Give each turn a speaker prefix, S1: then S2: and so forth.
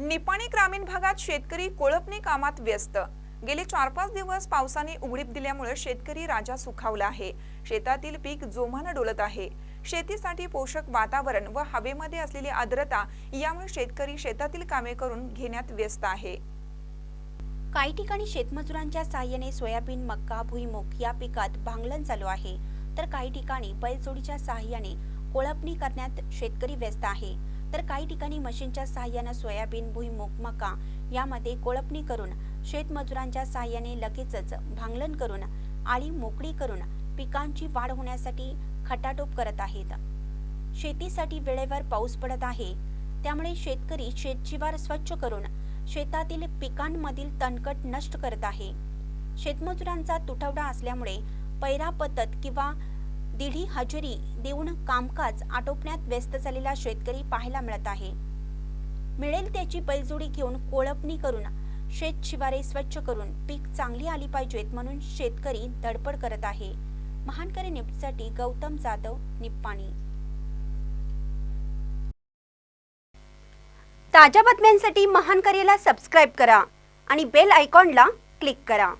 S1: निपाणी ग्रामीण भागात शेतकरी कोळपणी कामात व्यस्त. गेले चार पाच दिवस पावसाने उघडीप दिल्यामुळे शेतकरी राजा सुखावला आहे. शेतातील पीक जोमानं डोलत आहे. शेतीसाठी पोषक वातावरण व हवेमध्ये असलेली आर्द्रता यामुळे शेतकरी शेतातील कामे करून घेण्यात व्यस्त आहे.
S2: काही ठिकाणी शेतमजुरांच्या साहाय्याने सोयाबीन मक्का भुईमुग या पिकात भांगलन चालू आहे. तर काही ठिकाणी बैलजोडीच्या साहाय्याने कोळपणी करण्यात शेतकरी व्यस्त आहे. तर काही ठिकाणी मशीनच्या साहाय्याने सोयाबीन भुईमूग मका यामध्ये कोळपणी करून शेतमजुरांच्या साहाय्याने लगेचच भांगलन करून आळी मोकळी करून पिकांची वाढ होण्यासाठी खटाटोप करत आहेत. शेतीसाठी वेळेवर पाऊस पडत आहे. त्यामुळे शेतकरी शेतजीवार स्वच्छ करून शेतातील पिकांमधील तणकट नष्ट करत आहे. शेतमजुरांचा तुटवडा असल्यामुळे पैरा पद्धत किंवा दिढी हजेरी देऊन कामकाज आटोपण्यात व्यस्त झालेला शेतकरी पाहायला मिळत आहे. मिळेल त्याची बैलजोडी घेऊन कोळपणी करून शेत शिवारे स्वच्छ करून पीक चांगली आली पाहिजेत म्हणून शेतकरी धडपड करत आहे. महानकरी न्यूजसाठी गौतम जाधव निप्पाणी. ताज्या बातम्यांसाठी महानकरीला सबस्क्राईब करा आणि बेल आयकॉनला क्लिक करा.